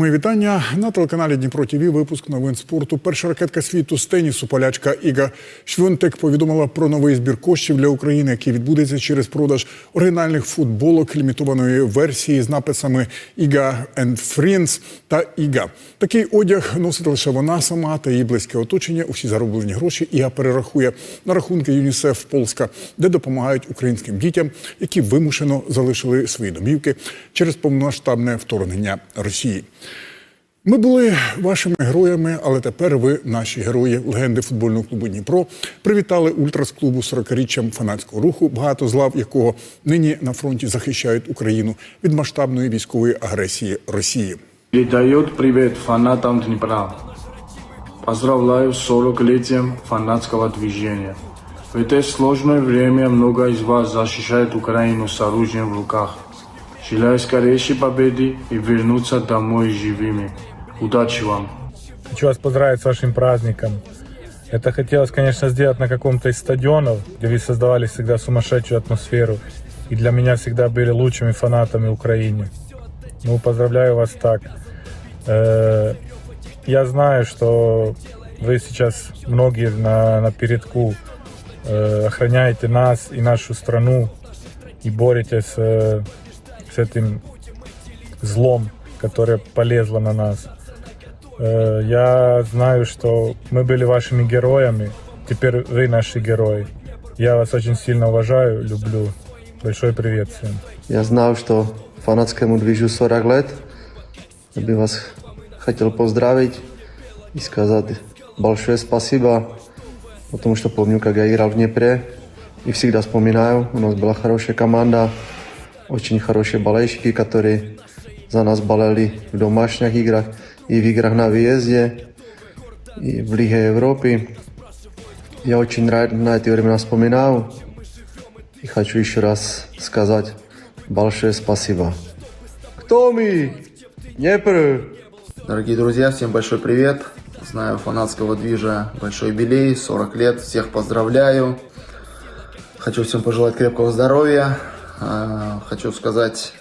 Мої вітання на телеканалі Дніпро ТІВІ. Випуск новин спорту. Перша ракетка світу з тенісу полячка Іга Швюнтек повідомила про новий збір коштів для України, який відбудеться через продаж оригінальних футболок лімітованої версії з написами Іга Friends та Іга. Такий одяг носить лише вона сама та її близьке оточення. Усі зароблені гроші Іга перерахує на рахунки ЮНІСЕФ Полська, де допомагають українським дітям, які вимушено залишили свої домівки через повномасштабне вторгнення Росії. Ми були вашими героями, але тепер ви наші герої, легенди футбольного клубу Дніпро. Привітали ультрас клубу 40-річчям фанатського руху, багато з лав якого нині на фронті захищають Україну від масштабної військової агресії Росії. Передает привет фанатам Днепра. Поздравляю 40-летием фанатского движения. В это сложное время много из вас защищает Украину с оружием в руках. Желаю скорейшей победы и вернуться домой живыми. Удачи вам! Хочу вас поздравить с вашим праздником. Это хотелось, конечно, сделать на каком-то из стадионов, где вы создавали всегда сумасшедшую атмосферу. И для меня всегда были лучшими фанатами Украины. Ну, поздравляю вас так. Э, Я знаю, что вы сейчас многие на, на передку э, охраняете нас и нашу страну и боретесь э, с этим злом, которое полезло на нас. Э, Я знаю, что мы были вашими героями, теперь вы наши герои. Я вас очень сильно уважаю, люблю. Большой привет всем. Я знал, что фанатскому движу 40 лет. Я бы вас хотел поздравить и сказать большое спасибо, потому что помню, как я играл в Днепре и всегда вспоминаю. У нас была хорошая команда, очень хорошие болельщики, которые за нас болели в домашних играх и в играх на выезде, и в Лиге Европы. Я очень рад на эти времена вспоминаю. И хочу еще раз сказать большое спасибо. Кто мы? Днепр! Дорогие друзья, всем большой привет. Знаю фанатского движа большой юбилей, 40 лет. Всех поздравляю. Хочу всем пожелать крепкого здоровья. А, Хочу сказать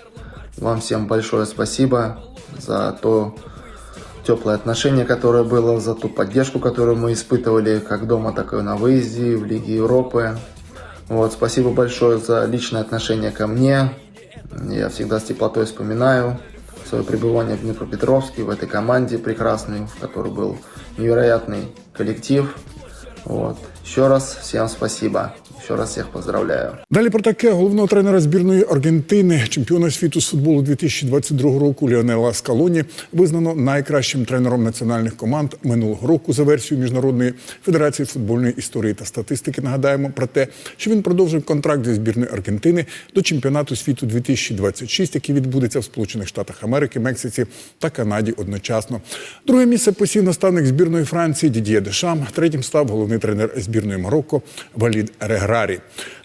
вам всем большое спасибо за то теплое отношение, которое было, за ту поддержку, которую мы испытывали как дома, так и на выезде в Лиге Европы. Вот, спасибо большое за личное отношение ко мне. Я всегда с теплотой вспоминаю свое пребывание в Днепропетровске, в этой команде прекрасной, в которой был невероятный коллектив. Вот. Еще раз всем спасибо. Еще раз всех поздравляю. Далі про таке головного тренера збірної Аргентини, чемпіона світу з футболу 2022 року Ліонела Скалоні визнано найкращим тренером національних команд минулого року за версією міжнародної федерації футбольної історії та статистики. Нагадаємо про те, що він продовжив контракт зі збірною Аргентини до чемпіонату світу 2026, який відбудеться в Сполучених Штатах Америки, Мексиці та Канаді одночасно. Друге місце посів наставник збірної Франції Дід'є Дешам. Третім став головний тренер збірної Марокко Валід Реграрі.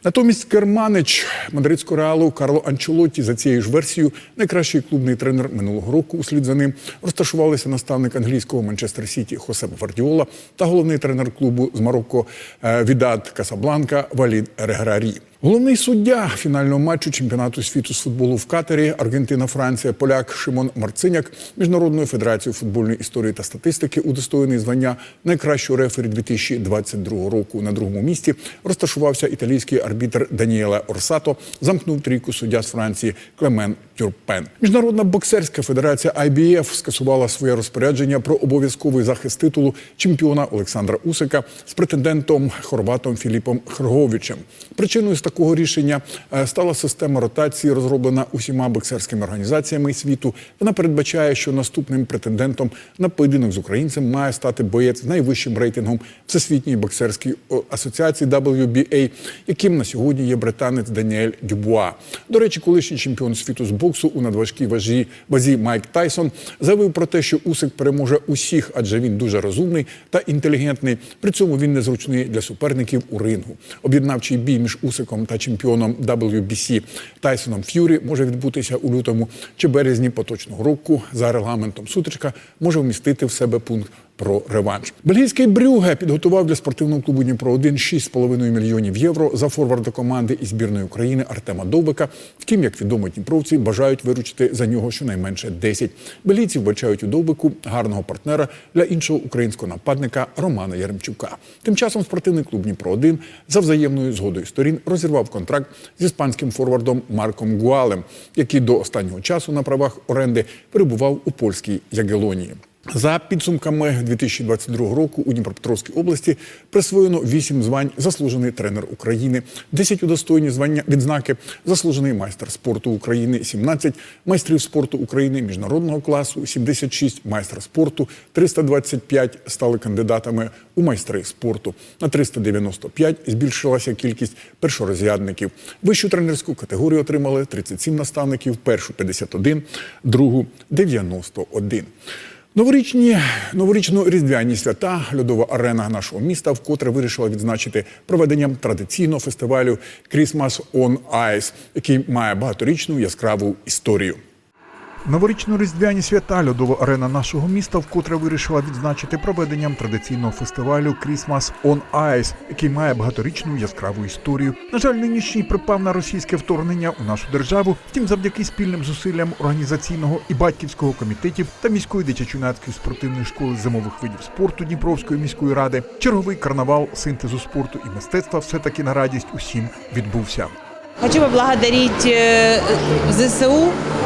Натомість керманич мадридського реалу Карло Анчелотті за цією ж версією найкращий клубний тренер минулого року. Услід за ним розташувалися наставник англійського Манчестер Сіті Хосеп Гвардіола та головний тренер клубу з Марокко Відат Відад Касабланка Валід Реграрі. Головний суддя фінального матчу чемпіонату світу з футболу в Катері Аргентина-Франція, поляк Шимон Марциняк Міжнародною федерацією футбольної історії та статистики удостоєний звання найкращого рефері 2022 року. На другому місці розташувався італійський арбітр Даніеле Орсато. Замкнув трійку суддя з Франції Клемен Тюрпен. Міжнародна боксерська федерація IBF скасувала своє розпорядження про обов'язковий захист титулу чемпіона Олександра Усика з претендентом хорватом Філіпом Хрговичем. Причиною такого рішення е, стала система ротації, розроблена усіма боксерськими організаціями світу. Вона передбачає, що наступним претендентом на поєдинок з українцем має стати боєць з найвищим рейтингом Всесвітньої боксерської асоціації WBA, яким на сьогодні є британець Даніель Дюбуа. До речі, колишній чемпіон світу з боксу у надважкій важі вазі Майк Тайсон заявив про те, що Усик переможе усіх, адже він дуже розумний та інтелігентний. При цьому він незручний для суперників у рингу. Об'єднавчий бій між Усиком та чемпіоном WBC Тайсоном Ф'юрі може відбутися у лютому чи березні поточного року. За регламентом сутичка може вмістити в себе пункт про реванш. Бельгійський Брюге підготував для спортивного клубу Дніпро 1 6,5 мільйонів євро за форварда команди і збірної України Артема Довбика. Втім, як відомо, дніпровці бажають виручити за нього щонайменше 10. Бельгійці вбачають у Довбику гарного партнера для іншого українського нападника Романа Яремчука. Тим часом спортивний клуб Дніпро 1 за взаємною згодою сторін розірвав контракт з іспанським форвардом Марком Гуалем, який до останнього часу на правах оренди перебував у польській Ягелонії. За підсумками 2022 року у Дніпропетровській області присвоєно 8 звань заслужений тренер України, 10 удостоєні звання відзнаки заслужений майстер спорту України, 17 майстрів спорту України міжнародного класу, 76 майстер спорту, 325 стали кандидатами у майстри спорту. На 395 збільшилася кількість першорозрядників. Вищу тренерську категорію отримали 37 наставників, першу 51, другу 91. Новорічні новорічно-різдвяні свята льодова арена нашого міста вкотре вирішила відзначити проведенням традиційного фестивалю Christmas on Ice, який має багаторічну яскраву історію. Новорічно-різдвяні свята льодова арена нашого міста вкотре вирішила відзначити проведенням традиційного фестивалю Christmas on Ice, який має багаторічну яскраву історію. На жаль, нинішній припав на російське вторгнення у нашу державу. Втім, завдяки спільним зусиллям організаційного і батьківського комітетів та міської дитячо-юнацької спортивної школи зимових видів спорту Дніпровської міської ради, черговий карнавал синтезу спорту і мистецтва все таки на радість усім відбувся. Хочу поблагодарить э, ЗСУ э,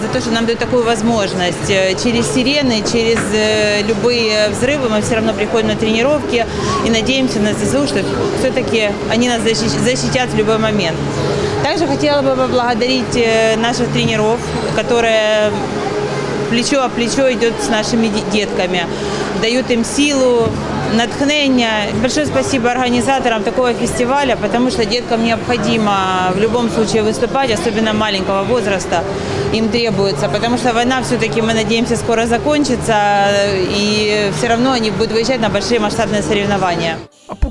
за то, что нам дают такую возможность. Э, Через сирены, через э, любые взрывы мы все равно приходим на тренировки и надеемся на ЗСУ, что все-таки они нас защи- защитят в любой момент. Также хотела бы поблагодарить э, наших тренеров, которые плечо о плечо идет с нашими де- детками, дают им силу, натхнение. Большое спасибо организаторам такого фестиваля, потому что деткам необходимо в любом случае выступать, особенно маленького возраста им требуется, потому что война все-таки, мы надеемся, скоро закончится, и все равно они будут выезжать на большие масштабные соревнования.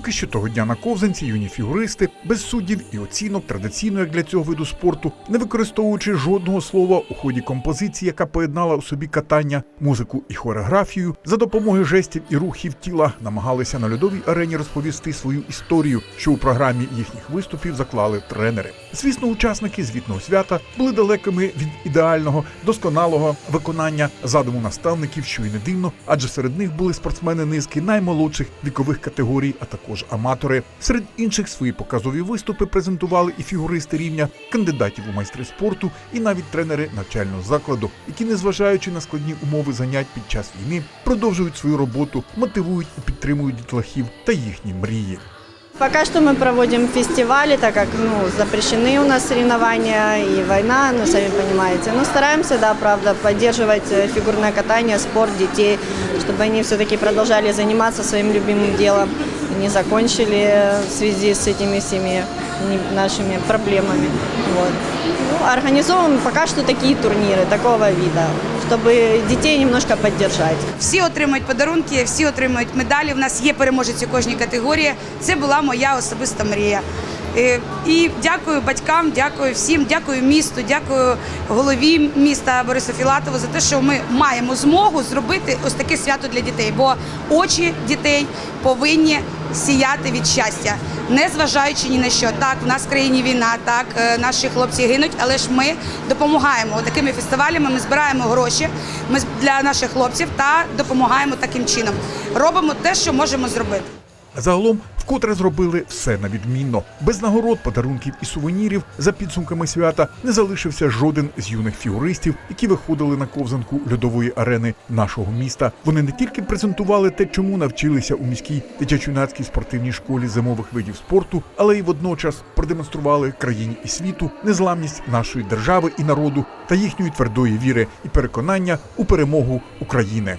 Поки що того дня на ковзанці юні фігуристи без суддів і оцінок традиційно як для цього виду спорту, не використовуючи жодного слова у ході композиції, яка поєднала у собі катання, музику і хореографію, за допомогою жестів і рухів тіла намагалися на льодовій арені розповісти свою історію, що у програмі їхніх виступів заклали тренери. Звісно, учасники звітного свята були далекими від ідеального, досконалого виконання задуму наставників, що й не дивно, адже серед них були спортсмени низки наймолодших вікових категорій, а також аматори. Серед інших свої показові виступи презентували і фігуристи рівня кандидатів у майстри спорту, і навіть тренери навчального закладу, які, незважаючи на складні умови занять під час війни, продовжують свою роботу, мотивують і підтримують дітлахів та їхні мрії. Пока что мы проводим фестивали, так как ну, запрещены у нас соревнования и война, ну, сами понимаете. Но стараемся, да, правда, поддерживать э, фигурное катание, спорт детей, чтобы они все-таки продолжали заниматься своим любимым делом, не закончили в связи с этими всеми не- нашими проблемами. Вот. Ну, организовываем пока что такие турниры, такого вида, чтобы детей немножко поддержать. Всі отримують подарунки, всі отримують медалі. У нас є переможець у кожній категорії. Це була моя особиста мрія. Е, І дякую батькам, дякую всім, дякую місту, дякую голові міста Борису Філатову за те, що ми маємо змогу зробити ось таке свято для дітей. Бо очі дітей повинні сіяти від щастя, не зважаючи ні на що. Так, в нас в країні війна, так е, наші хлопці гинуть, але ж ми допомагаємо такими фестивалями. Ми збираємо гроші ми для наших хлопців та допомагаємо таким чином. Робимо те, що можемо зробити. Загалом вкотре зробили все на відмінно. Без нагород, подарунків і сувенірів за підсумками свята не залишився жоден з юних фігуристів, які виходили на ковзанку льодової арени нашого міста. Вони не тільки презентували те, чому навчилися у міській дитячо-юнацькій спортивній школі зимових видів спорту, але й водночас продемонстрували країні і світу незламність нашої держави і народу та їхньої твердої віри і переконання у перемогу України.